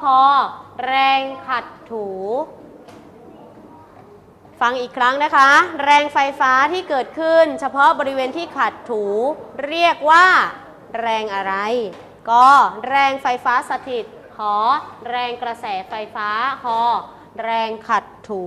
พอ แรงขัดถู ฟังอีกครั้งนะคะ แรงไฟฟ้าที่เกิดขึ้น เฉพาะบริเวณที่ขัดถู เรียกว่า แรงอะไร ก็แรงไฟฟ้าสถิต ขอ แรงกระแสไฟฟ้าคอแรงขัดถู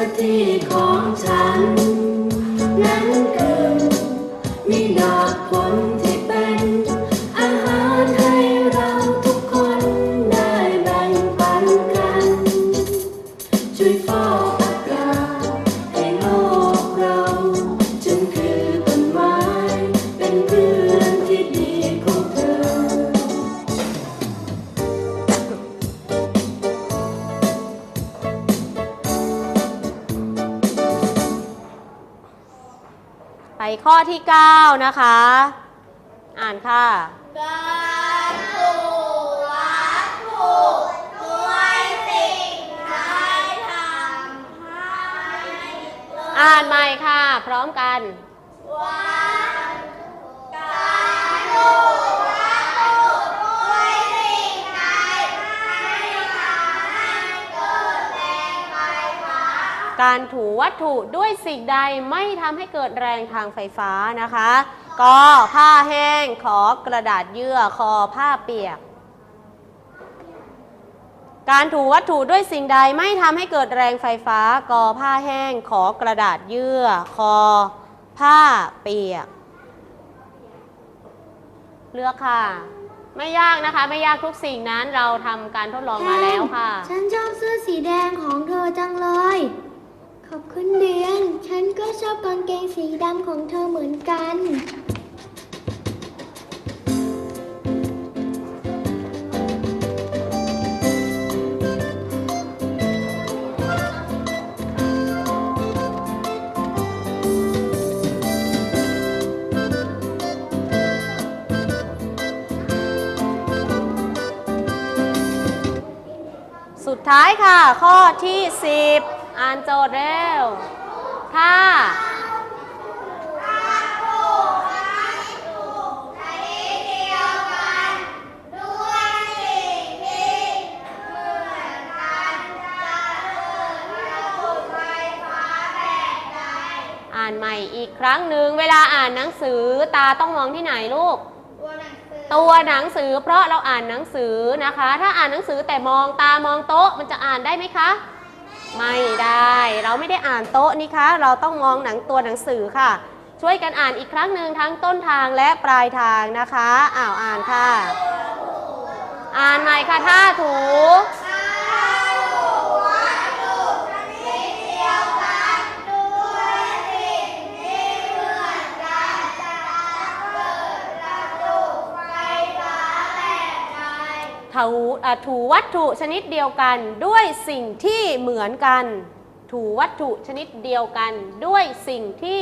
น้าที่ของฉัน นั้นคือมีดอกผล ข้อที่ 9 นะคะ อ่านค่ะ การถูวัตถุด้วยสิ่งใดทำให้เกิดอ่านใหม่ค่ะ พร้อมกัน วัตการถูวัตถุด้วยสิ่งใดให้ทำให้เกิดแรงไฟฟ้า การถูวัตถุด้วยสิ่งใดไม่ทำให้เกิดแรงทางไฟฟ้านะคะกอผ้าแห้ง ขอกระดาษเยื่อ คอผ้าเปียก การถูวัตถุด้วยสิ่งใดไม่ทำให้เกิดแรงไฟฟ้ากอผ้าแห้ง ขอกระดาษเยื่อ คอ ผ้าเปียก เลือกค่ะ ไม่ยากนะคะ ไม่ยากทุกสิ่งนั้นเราทำการทดลองมาแล้วค่ะ ฉันชอบเสื้อสีแดงของเธอจังเลย ขอบคุณเดือน ฉัน ก็ชอบกางเกงสีดำของเธอเหมือนกัน สุดท้ายค่ะ ข้อที่ 10 อ่านโจทย์เร็ว ถ้าอ่านใหม่อีกครั้งหนึ่งเวลาอ่านหนังสือตาต้องมองที่ไหนลูก ตัวหนังสือเพราะเราอ่านหนังสือนะคะ ถ้าอ่านหนังสือแต่มองตามองโต๊ะมันจะอ่านได้ไหมคะ ไม่ได้ เราไม่ได้อ่านโต๊ะนี่คะ เราต้องมองหนังตัวหนังสือค่ะ ช่วยกันอ่านอีกครั้งหนึ่งทั้งต้นทางและปลายทางนะคะอ้าวอ่านค่ะ อ่านใหม่ค่ะท่าถู ถูถูวัตถุชนิดเดียวกันด้วยสิ่งที่เหมือนกัน ถูวัตถุชนิดเดียวกันด้วยสิ่งที่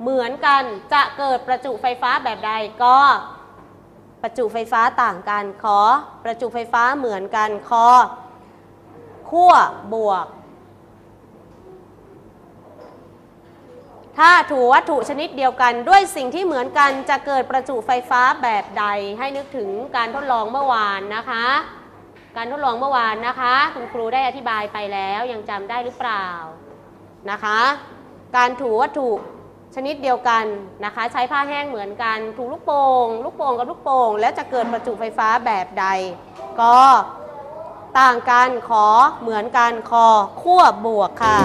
เหมือนกันจะเกิดประจุไฟฟ้าแบบใดก็ประจุไฟฟ้าต่างกัน ขอประจุไฟฟ้าเหมือนกัน คอขั้วบวก ถ้าถูวัตถุชนิดเดียวกันด้วยสิ่งที่เหมือนกันจะเกิดประจุไฟฟ้าแบบใดให้นึกถึงการทดลองเมื่อวานนะคะ การทดลองเมื่อวานนะคะ คุณครูได้อธิบายไปแล้วยังจำได้หรือเปล่านะคะ การถูวัตถุชนิดเดียวกันนะคะ ใช้ผ้าแห้งเหมือนกัน ถูลูกโป่งลูกโป่งกับลูกโป่งแล้วจะเกิดประจุไฟฟ้าแบบใด ก็ต่างกันขอเหมือนกันคอขั้วบวกค่ะ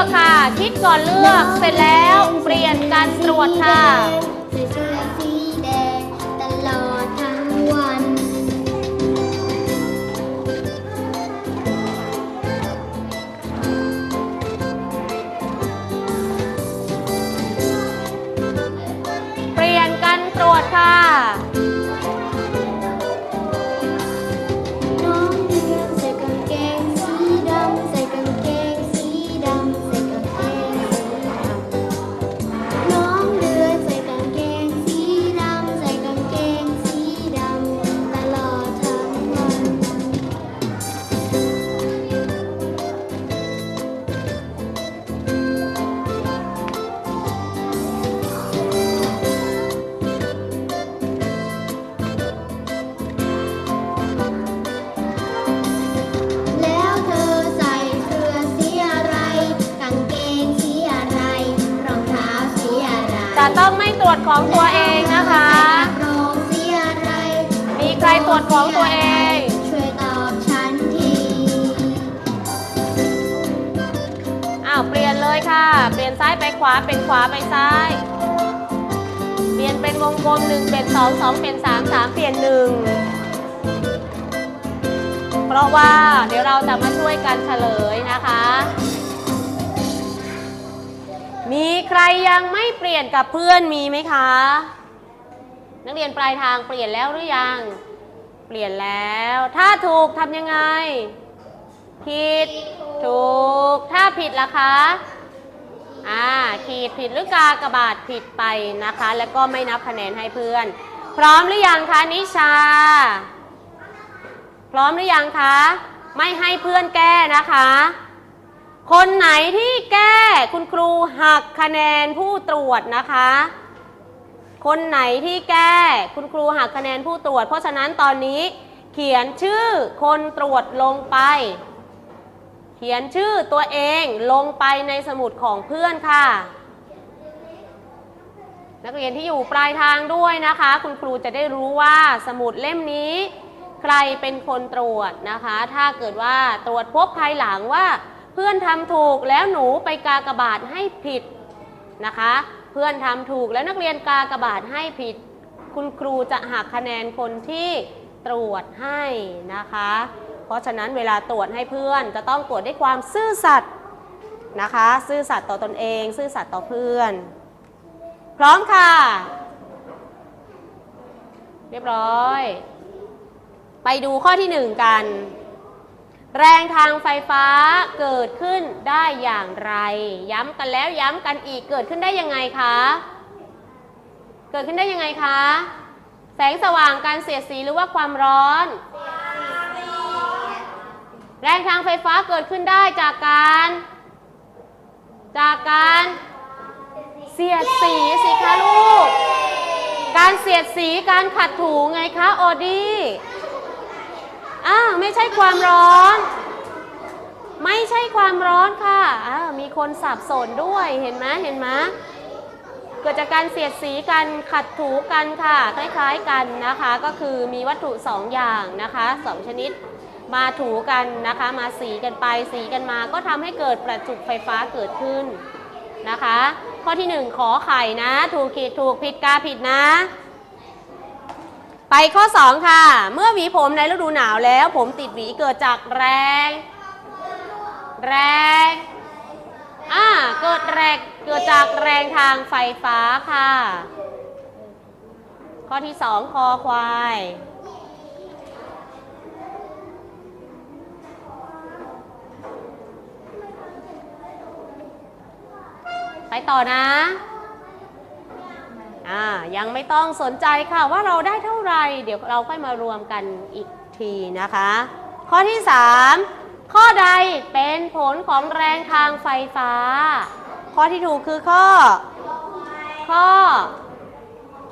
อ่าเลือกค่ะ คิดก่อนเลือกเสร็จแล้วเปลี่ยนการตรวจค่ะ ต้องไม่ตรวจของตัวเองนะคะ มีใครตรวจของตัวเอง ช่วยตอบฉันทีอ้าวเปลี่ยนเลยค่ะ เปลี่ยนซ้ายไปขวาเป็นขวาไปซ้าย เปลี่ยนเป็นวงกลมหนึ่งเป็นสองสองเป็นสามสามเปลี่ยนหนึ่งเพราะว่าเดี๋ยวเราจะมาช่วยกันเฉลยนะคะ มีใครยังไม่เปลี่ยนกับเพื่อนมีไหมคะ นักเรียนปลายทางเปลี่ยนแล้วหรือยัง เปลี่ยนแล้ว ถ้าถูกทำยังไง ผิด ถูก ถ้าผิดล่ะคะ อ่า ขีดผิดหรือกากระบาทผิดไปนะคะ แล้วก็ไม่นับคะแนนให้เพื่อน พร้อมหรือยังคะนิชา พร้อมหรือยังคะ ไม่ให้เพื่อนแก้นะคะ คนไหนที่แก้คุณครูหักคะแนนผู้ตรวจนะคะ คนไหนที่แก้คุณครูหักคะแนนผู้ตรวจ เพราะฉะนั้นตอนนี้เขียนชื่อคนตรวจลงไป เขียนชื่อตัวเองลงไปในสมุดของเพื่อนค่ะ นักเรียนที่อยู่ปลายทางด้วยนะคะ คุณครูจะได้รู้ว่าสมุดเล่มนี้ ใครเป็นคนตรวจนะคะ ถ้าเกิดว่าตรวจพบภายหลังว่า เพื่อนทำถูกแล้วหนูไปกากบาทให้ผิดนะคะ เพื่อนทำถูกแล้วนักเรียนกากบาทให้ผิด คุณครูจะหักคะแนนคนที่ตรวจให้นะคะ เพราะฉะนั้นเวลาตรวจให้เพื่อนจะต้องตรวจด้วยความซื่อสัตย์นะคะ ซื่อสัตย์ต่อตนเอง ซื่อสัตย์ต่อเพื่อน พร้อมค่ะ เรียบร้อย ไปดูข้อที่หนึ่งกัน แรงทางไฟฟ้าเกิดขึ้นได้อย่างไร ย้ำกันแล้วย้ำกันอีกเกิดขึ้นได้ยังไงคะ เกิดขึ้นได้ยังไงคะ แสงสว่างการเสียดสีหรือว่าความร้อน แรงทางไฟฟ้าเกิดขึ้นได้จากการ จากการเสียดสีสิคะลูก การเสียดสีการขัดถูไงคะโอดี้ อ้าวไม่ใช่ความร้อน ไม่ใช่ความร้อนค่ะอ้าวมีคนสับสนด้วยเห็นไหมเห็นไหมเกิดจากการเสียดสีกันขัดถูกันค่ะ คล้ายๆกันนะคะ ก็คือมีวัตถุสองอย่างนะคะสองชนิดมาถูกันนะคะ มาสีกันไปสีกันมา ก็ทำให้เกิดประจุไฟฟ้าเกิดขึ้นนะคะ ข้อที่หนึ่งขอไข่นะ ถูกขีดถูกผิดกาผิดนะ ไปข้อ 2 ค่ะ เมื่อหวีผมในฤดูหนาวแล้ว ผมติดหวีเกิดจากแรง แรง อ่า เกิดแรง เกิดจากแรงทางไฟฟ้าค่ะ ข้อที่ 2 คอควาย ไปต่อนะ ยังไม่ต้องสนใจค่ะว่าเราได้เท่าไหร่ เดี๋ยวเราค่อยมารวมกันอีกทีนะคะ ข้อที่ 3 ข้อใดเป็นผลของแรงทางไฟฟ้า ข้อที่ถูกคือข้อ ข้อ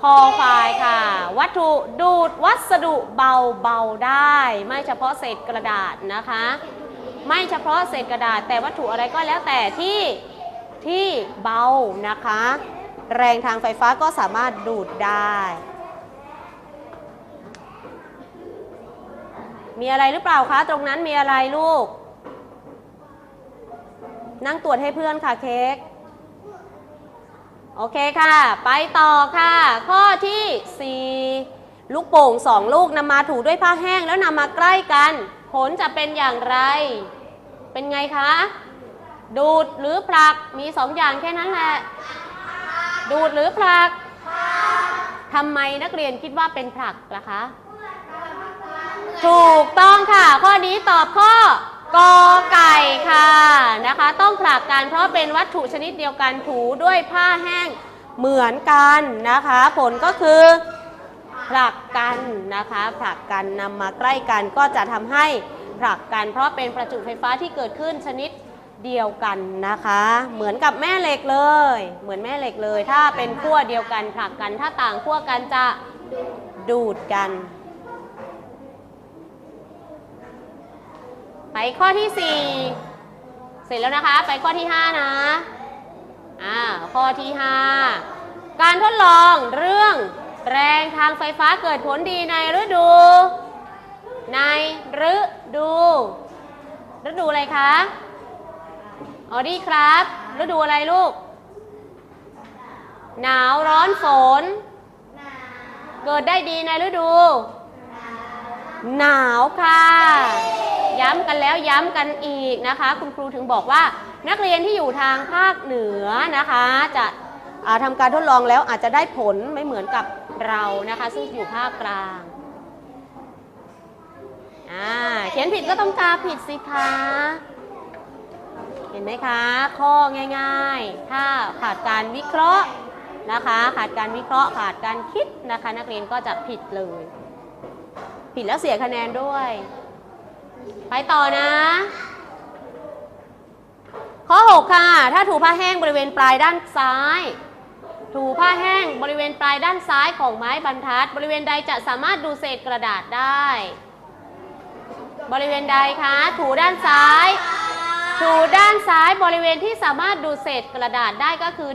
คอควายค่ะ วัตถุดูดวัสดุเบาเบาๆได้ ไม่เฉพาะเศษกระดาษนะคะ ไม่เฉพาะเศษกระดาษ แต่วัตถุอะไรก็แล้วแต่ที่ที่เบานะคะ แรงทางไฟฟ้าก็สามารถดูดได้ มีอะไรหรือเปล่าคะ ตรงนั้นมีอะไรลูก นั่งตรวจให้เพื่อนค่ะเค้ก โอเคค่ะ ไปต่อค่ะ ข้อที่ 4 ลูกโป่งสองลูกนำมาถูด้วยผ้าแห้งแล้วนำมาใกล้กัน ผลจะเป็นอย่างไร เป็นไงคะ ดูดหรือผลัก มีสองอย่างแค่นั้นแหละ ดูดหรือผลักทำไมนักเรียนคิดว่าเป็นผลักล่ะคะ ถูกต้องค่ะ ข้อนี้ตอบข้อกอไก่ค่ะนะคะ ต้องผลักกันเพราะเป็นวัตถุชนิดเดียวกันถูด้วยผ้าแห้งเหมือนกันนะคะ ผลก็คือผลักกันนะคะผลักกันนำมาใกล้กันก็จะทำให้ผลักกัน เพราะเป็นประจุไฟฟ้าที่เกิดขึ้นชนิด เดียวกันนะคะ เหมือนกับแม่เหล็กเลย เหมือนแม่เหล็กเลย ถ้าเป็นขั้วเดียวกันผลักกัน ถ้าต่างขั้วกันจะดูดกัน ไปข้อที่ 4 เสร็จแล้วนะคะ ไปข้อที่ 5 นะอ่าข้อที่ 5 การทดลองเรื่องแรงทางไฟฟ้าเกิดผลดีในฤดู ในฤดูฤดูอะไรคะ ออดี้ครับฤดูอะไรลูก หนาวร้อนฝน เกิดได้ดีในฤดู หนาวค่ะ ย้ำกันแล้วย้ำกันอีกนะคะ คุณครูถึงบอกว่านักเรียนที่อยู่ทางภาคเหนือนะคะ จะอ่าทำการทดลองแล้วอาจจะได้ผลไม่เหมือนกับเรานะคะ ซึ่งอยู่ภาคกลางอ่าเขียนผิดก็ต้องกาผิดสิคะ เห็นไหมคะ ข้อง่ายๆ ถ้าขาดการวิเคราะห์นะคะ ขาดการวิเคราะห์ ขาดการคิดนะคะ นักเรียนก็จะผิดเลย ผิดแล้วเสียคะแนนด้วย ไปต่อนะ ข้อ 6 ค่ะ ถ้าถูผ้าแห้งบริเวณปลายด้านซ้ายถูผ้าแห้งบริเวณปลายด้านซ้ายของไม้บรรทัด บริเวณใดจะสามารถดูเศษกระดาษได้ บริเวณใดคะ ถูด้านซ้าย ดูด้านซ้ายบริเวณที่สามารถดูเศษกระดาษได้ก็คือ